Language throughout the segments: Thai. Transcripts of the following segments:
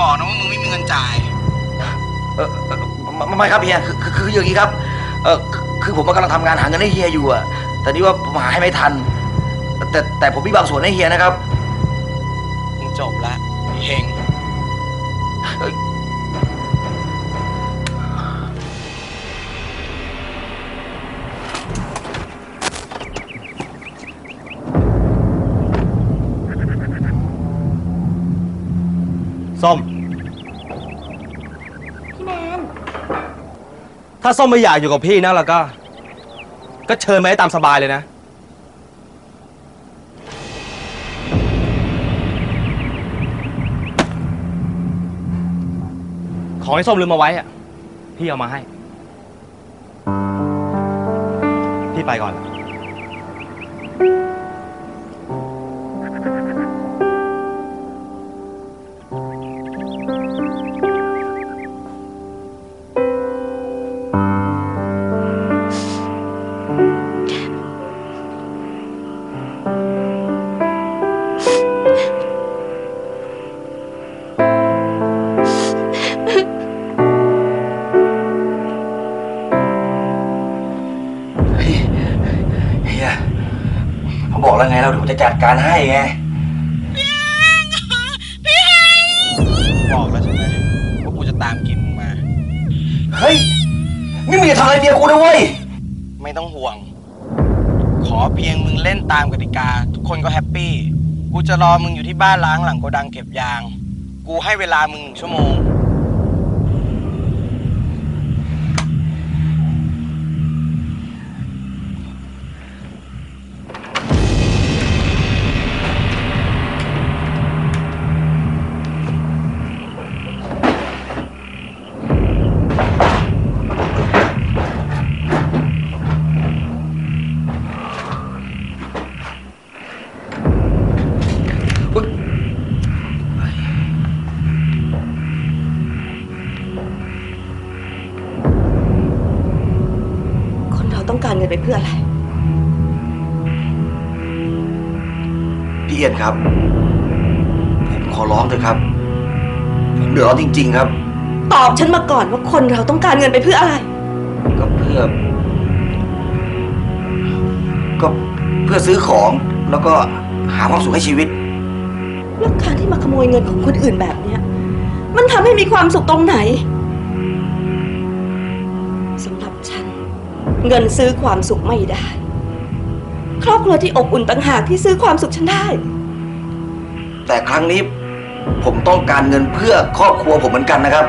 บอกนะว่ามึงไม่มีเงินจ่าย เออเออไม่ไม่ครับเฮียคือคือคืออย่างนี้ครับ เออคือคือผมกำลังทำงานหาเงินให้เฮียอยู่อะแต่นี่ว่าผมหาให้ไม่ทัน แต่แต่ผมมีบางส่วนให้เฮียนะครับ มึงจบละไอ้เฮง เอ้ย ส้ม พี่แมนถ้าส้มไม่อยากอยู่กับพี่นะแล้วก็ ก็เชิญมาให้ตามสบายเลยนะ ของให้ส้มลืมมาไว้อะพี่เอามาให้ พี่ไปก่อนเบอกแล้วไงเราเดี๋ยวผมจะจัดการให้ไง บอกแล้วใช่ไหมว่ากูจะตามกินมึงมา เฮ้ย นี่มึงจะทำอะไรเมียกูนะเว้ย ไม่ต้องห่วง ขอเพียงมึงเล่นตามกติกา ทุกคนก็แฮปปี้ กูจะรอมึงอยู่ที่บ้านล้างหลังโกดังเก็บยาง กูให้เวลามึงหนึ่งชั่วโมง ไปเพื่ออะไร พี่เอียนครับ ผมขอร้องเถอะครับ ผมเดือดร้อนจริง ๆ ครับ ตอบฉันมาก่อนว่าคนเราต้องการเงินไปเพื่ออะไร ก็เพื่อ ก็เพื่อซื้อของแล้วก็หาความสุขให้ชีวิต แล้วการที่มาขโมยเงินของคนอื่นแบบเนี้ย มันทำให้มีความสุขตรงไหน เงินซื้อความสุขไม่ได้ ครอบครัวที่อบอุ่นต่างหากที่ซื้อความสุขฉันได้ แต่ครั้งนี้ผมต้องการเงินเพื่อครอบครัวผมเหมือนกันนะครับ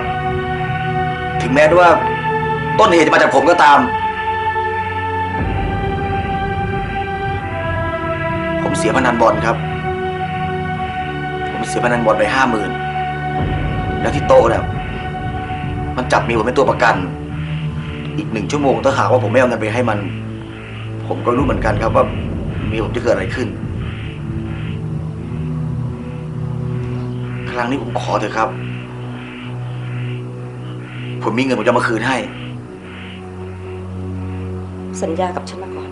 ถึงแม้ว่า ต้นเหตุจะมาจากผมก็ตาม ผมเสียพนันบอลครับ ผมเสียพนันบอลไปห้าหมื่นแล้วที่โต๊ะเนี่ยมันจับมีผมเป็นตัวประกัน อีกหนึ่งชั่วโมงถ้าหากว่าผมไม่เอาเงินไปให้มัน ผมก็รู้เหมือนกันครับว่ามีผมจะเกิดอะไรขึ้น ครั้งนี้ผมขอเถอะครับ ผมมีเงินผมจะมาคืนให้ สัญญากับฉันมาก่อน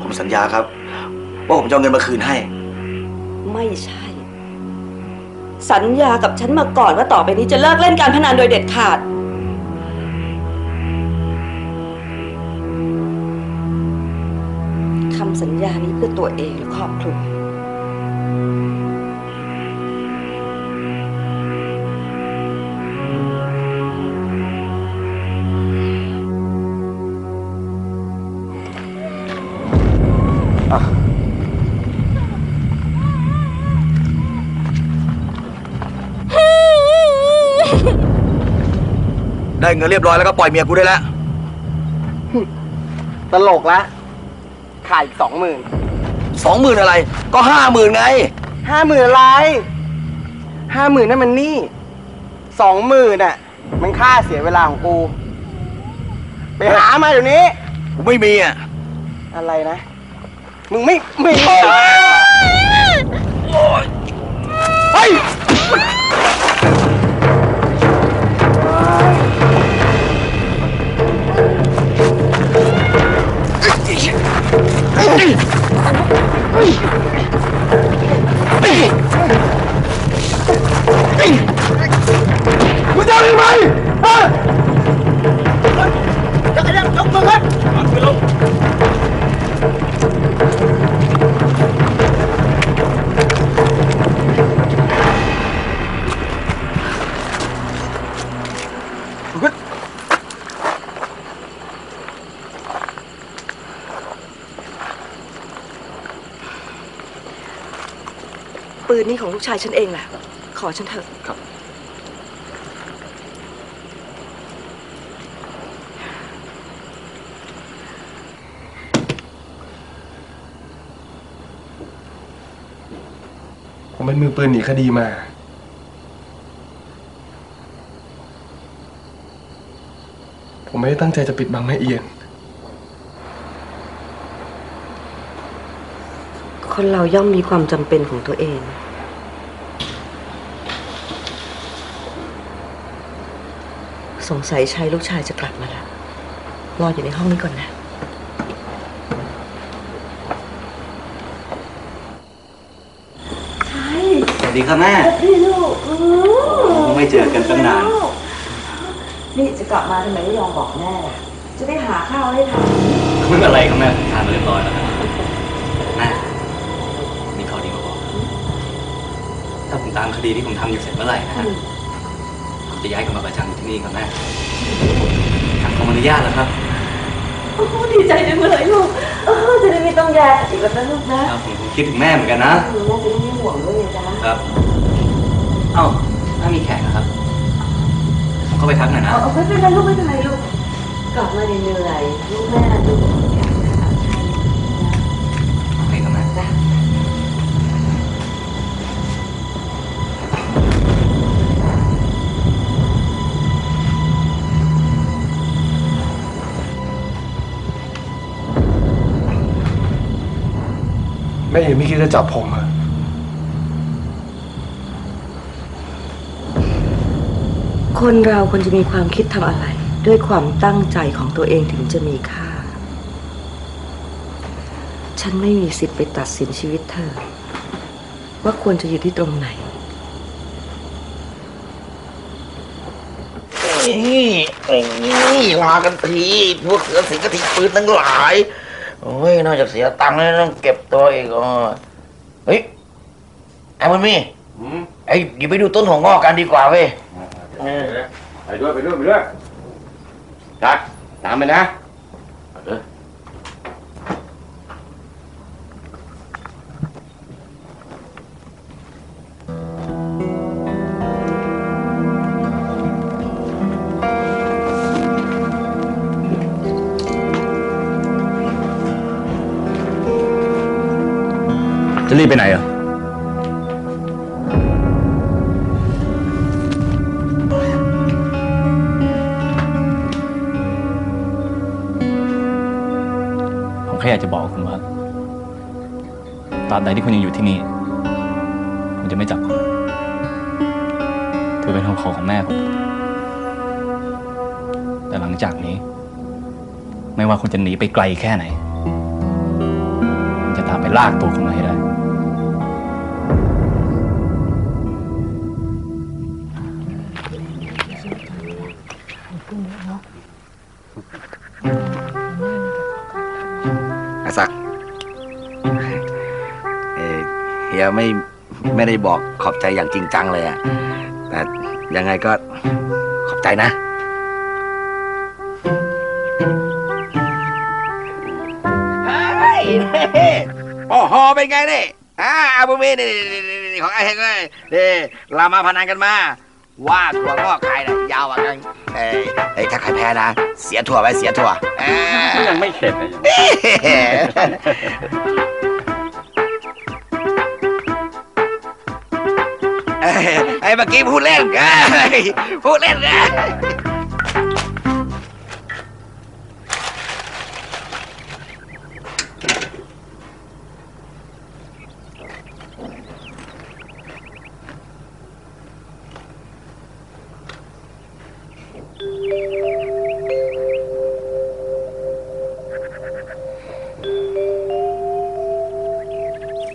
ผมสัญญาครับ ว่าผมจะเอาเงินมาคืนให้ ไม่ใช่ สัญญากับฉันมาก่อนว่าต่อไปนี้จะเลิกเล่นการพนันโดยเด็ดขาดำสัญญานี้เพื่อตัวเองและครอบครัวได้เงินเรียบร้อยแล้วก็ปล่อยเมียกูได้แล้ว ตลกละ ขายอีกสองหมื่นสองหมื่นอะไร ก็ห้าหมื่นไงห้าหมื่นอะไรห้าหมื่นนั่นมันหนี่สองหมื่นอะ มันค่าเสียเวลาของกู ไปหามาเดี๋ยวนี้ กูไม่มีอะอะไรนะ มึงไม่มีเฮ้ย Oh! ปืนนี่ของลูกชายฉันเองแหละ ขอฉันเถอะครับ ผมเป็นมือปืนหนีคดีมา ผมไม่ได้ตั้งใจจะปิดบังแม่เอียน คนเราย่อมมีความจำเป็นของตัวเอง สงสัยชายลูกชายจะกลับมาแล้วรออยู่ในห้องนี้ก่อนนะสวัสดีครับแม่ พี่ลูกไม่เจอกันตั้งนาน นี่จะกลับมาทำไมไม่ยอมบอกแม่ล่ะจะได้หาข้าวให้ทาน ไม่เป็นไรครับแม่ทานมาเรียบร้อยแล้วครับ ตามคดีที่ผมทำอยู่เสร็จเมื่อไหร่นะฮะผมจะย้ายกลับมาประจำอยู่ที่นี่ครับแม่ทางขออนุญาตแล้วครับโอ้ดีใจจังเลยลูก เออจะได้ไม่ต้องแยกอีกแล้วนะลูกนะครับผมผมคิดถึงแม่เหมือนกันนะแม่จะได้ไม่ห่วงด้วยนะจ๊ะครับเอ้าถ้ามีแขกนะครับผมเข้าไปทักหน่อยนะ เอาเอาไม่เป็นไรลูกไม่เป็นไรลูก กลับมาเหนื่อยๆลูกแม่ลูก ม่เอียนไม่คิดจะจับผมอะคนเราควรจะมีความคิดทำอะไร ด้วยความตั้งใจของตัวเองถึงจะมีค่า ฉันไม่มีสิทธิ์ไปตัดสินชีวิตเธอ ว่าควรจะอยู่ที่ตรงไหนนี่นี่ลากันทีพวกเสือสิงกะทิปืนทั้งหลาย โอ้ยนอกจากเสียตังค์แล้วต้องเก็บตัวอีกอ๋อเฮ้ยไอ้มันมีไอ้เดี๋ยวไปดูต้นหัวงอกกันดีกว่าเว้ยไปด้วยไปด้วยไปด้วยจัดตามไปนะ จะรีบไปไหนอะผมแค่อยากจะบอกคุณว่าตราบใดที่คุณยังอยู่ที่นี่ ผมจะไม่จับคุณถือเป็นขอของแม่ผม แต่หลังจากนี้ ไม่ว่าคุณจะหนีไปไกลแค่ไหน จะตามไปลากตัวคุณมาให้ได้ ฮียไม่ไม่ได้บอกขอบใจอย่างจริงจังเลยอะแต่ยังไงก็ขอบใจนะ เฮ้ยโอ้โหเป็นไงนี่อ่าอาบุมีนี่นี่นี่นี่ของไอ้เฮงเลยนี่เรามาพนันกันมา ว่าถั่วงอกใครน่ะยาวกว่ากันเอ้ยเอ้ยถ้าใครแพ้นะ เสียถั่วไปเสียถั่วเอ้ยยังไม่เข็ดเลย เไอ้เมื่อกี้พูดเล่นเอ้ยพูดเล่นนะ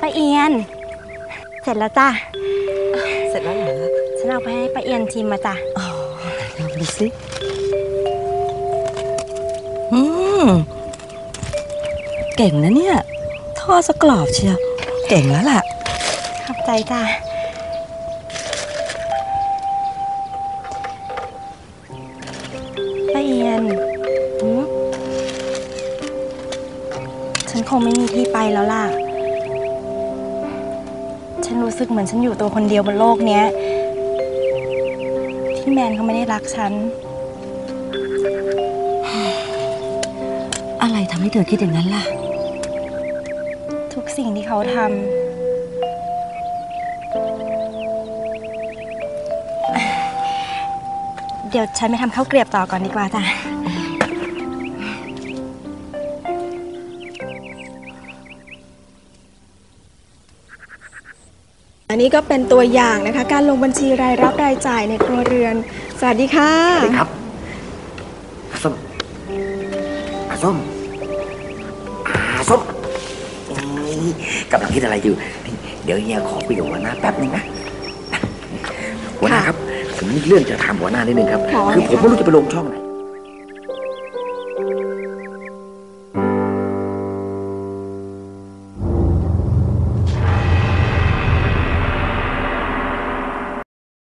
ป้าเอียน เสร็จแล้วจ้ะ เอาไปให้ป้าเอียนชิมมาจ้ะอ๋อลองดูสิอืมเก่งนะเนี่ยทอดสกรอบเชียวเก่งแล้วล่ะ ขอบใจจ้ะป้าเอียนหืมฉันคงไม่มีที่ไปแล้วล่ะฉฉันรู้สึกเหมือนฉันอยู่ตัวคนเดียวบนโลกเนี้ย ที่แมนเขาไม่ได้รักฉัน อะไรทำให้เธอคิดอย่างนั้นล่ะ ทุกสิ่งที่เขาทำ เดี๋ยวฉันไปทำข้าวเกรียบต่อก่อนดีกว่าจ้ะ นนี้ก็เป็นตัวอย่างนะคะ การลงบัญชีรายรับรายจ่ายในครัวเรือน สวัสดีค่ะสวัสดีครับอาส้มอาส้มอาส้มนี่กำลังคิดอะไรอยู่นี่เดี๋ยวเฮียขอคุยกับหัวหน้าแป๊บหนึงนะหัวหน้าครับผมมีเรื่องจะถามหัวหน้านิดนึงครับค่ะว่าคือไงผมคะไม่รู้จะไปลงช่องไหน